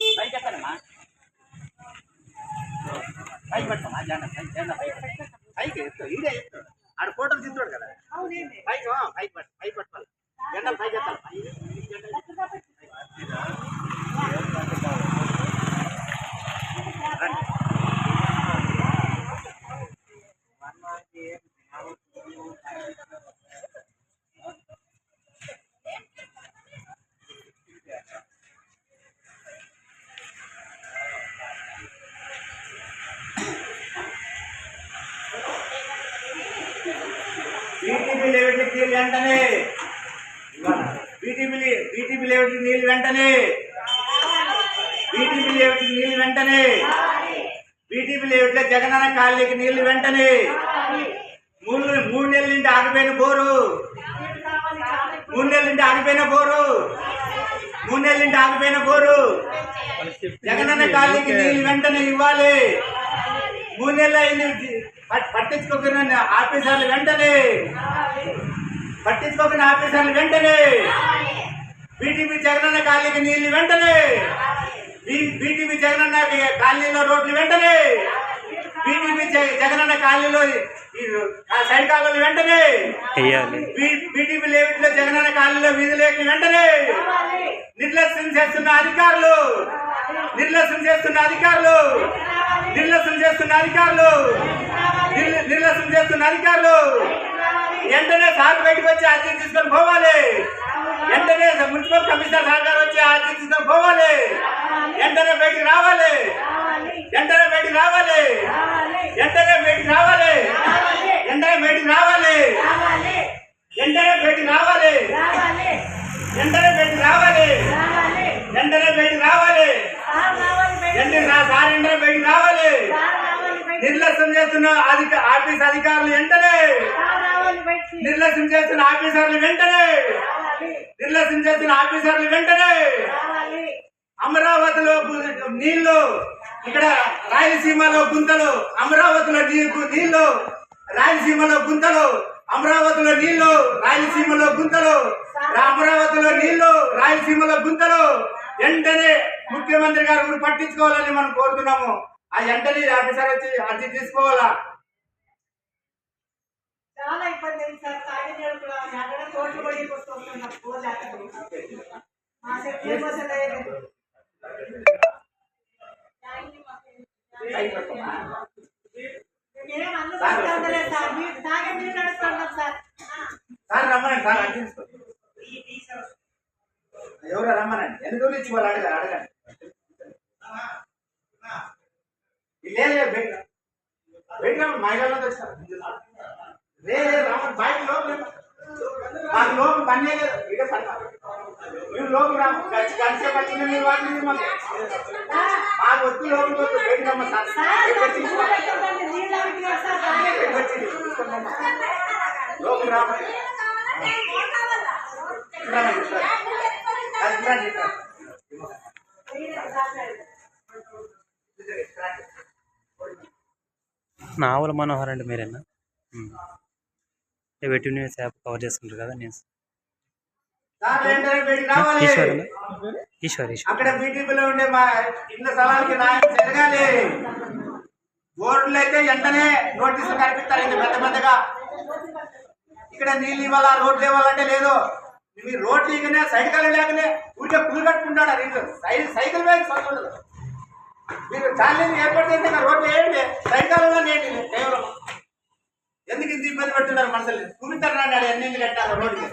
పైకెత్తనమ్మా పైకి పెట్టమ్మా జెండా పైకి జెండా పైకి పెట్టు. పైకి ఎత్తు ఈడే ఎత్తు ఆడ ఫోటోలు తీస్తాడు కదా పైకి ఆ, పైకి పెట్టు బీటీపీ లేవటికి నీళ్ళు వెంటనే. బీటీపీ బీటీపీ లేవటికి నీళ్ళు వెంటనే. బీటీపీ లేవటికి నీళ్ళు వెంటనే. బీటీపీ లేవట్లో జగనన్న కాలనీకి నీళ్ళు వెంటనే. మూడు మూడు నెలల నుండి ఆగిపోయిన బోరు. మూడు నెలల నుండి ఆగిపోయిన బోరు. మూడు నెలల నుండి ఆగిపోయిన బోరు. జగనన్న కాలనీకి నీళ్ళు వెంటనే ఇవ్వాలి. మూడు నెలలు అయింది. పట్టించుకోకుండా ఆఫీసర్లు వెంటనే. పట్టించుకోకుండా ఆఫీసర్లు వెంటనే. బీటీపీ జగనన్న కాలనీకి నీళ్ళు వెంటనే. బీటీపీ జగనన్న కాలనీలో రోడ్లు వెంటనే. జగనన్న కాలనీలో సైడ్ వెంటనే. బీటీపీ లేవిట్లో జగనన్న కాలనీలో వీధులేకి వెంటనే. నిర్లక్ష్యం చేస్తున్న అధికారులు. నిర్లక్ష్యం చేస్తున్న అధికారులు. నిర్లక్ష్యం చేస్తున్న అధికారులు. నిర్ల- నిర్లక్ష్యం చేస్తున్న అధికారులు. వెంటనే సార్ బయటకు వచ్చి అర్జీ తీసుకొని పోవాలి. వెంటనే మున్సిపల్ కమిషనర్ సార్ గారు వచ్చి అర్జీ తీసుకొని పోవాలి వెంటనే బయటికి రావాలి వెంటనే బయటికి రావాలి. వెంటనే బయటికి రావాలి. వెంటనే బయటికి రావాలి. వెంటనే బయటికి రావాలి. వెంటనే బయటికి రావాలి. వెంటనే బయటికి రావాలి. సార్ వెంటనే బయటికి రావాలి. నిర్లక్ష్యం చేస్తున్న అధిక ఆఫీస్ అధికారులు వెంటనే. నిర్లక్ష్యం చేస్తున్న ఆఫీసర్లు వెంటనే. నిర్లక్ష్యం చేస్తున్న ఆఫీసర్లు వెంటనే. అమరావతిలో నీళ్ళు ఇక్కడ రాయలసీమలో గుంతలు అమరావతిలో నీరు నీళ్ళు. రాయలసీమలో గుంతలు అమరావతిలో నీళ్ళు రాయలసీమలో గుంతలు. అమరావతిలో నీళ్ళు రాయలసీమలో గుంతలు. వెంటనే ముఖ్యమంత్రి గారు పట్టించుకోవాలని మనం కోరుతున్నాము. ఆ వెంటనే ఆఫీసర్ వచ్చి అర్జీ తీసుకోవాలా? చాలా ఇబ్బంది అయింది సార్. తాగినీళ్ళు కూడా ఎక్కడ తోటలు పడి వస్తున్నాం మా సెట్ సార్. సార్ రమ్మనండి సార్ అర్జీ ఎవరు రమ్మనండి. ఎన్ని రోజులు ఇచ్చి వాళ్ళు అడగారు? అడగండి. లేదు బెడ్ బయట. మహిళలతో వచ్చారు లేదు రమ్మని. బయట లోపల మాకు లోపల పని లేదు ఇక పని లోపల రాము కలిసి వచ్చింది మీరు వాళ్ళు మీరు మాకు వద్దు, సార్. నీళ్ళు తాగే. నావల మనోహర్ అంటే మీరేనా? వెట్టి న్యూస్ యాప్ కవర్ చేసుకుంటారు కదా న్యూస్ సార్ వెంటనే బయటికి రావాలి ఈశ్వర్ అక్కడ బీటీపీలో ఉండే మా ఇళ్ళ స్థలాలకి న్యాయం జరగాలి. బోర్డులు అయితే వెంటనే నోటీసులు కనిపిస్తారు ఇంత పెద్ద పెద్దగా. ఇక్కడ నీళ్ళు ఇవ్వాలా రోడ్లు ఇవ్వాలంటే లేదు. మీరు రోడ్లు ఇకనే సైకిల్ లేకనే ఊరికే పులు కట్టుకుంటాడు నీళ్ళు సై- సైకిల్ మీద చదువుతుంది మీరు ఛాలెంజ్ ఏర్పాటు చేస్తే రోడ్లు వేయండి. సైకిల్ నేటి కేవలం. ఎందుకు ఇంత ఇబ్బంది పెడుతున్నారు మనుషులు? చూపిస్తారు అన్నాడు ఎన్ని కట్టారు రోడ్డుకి.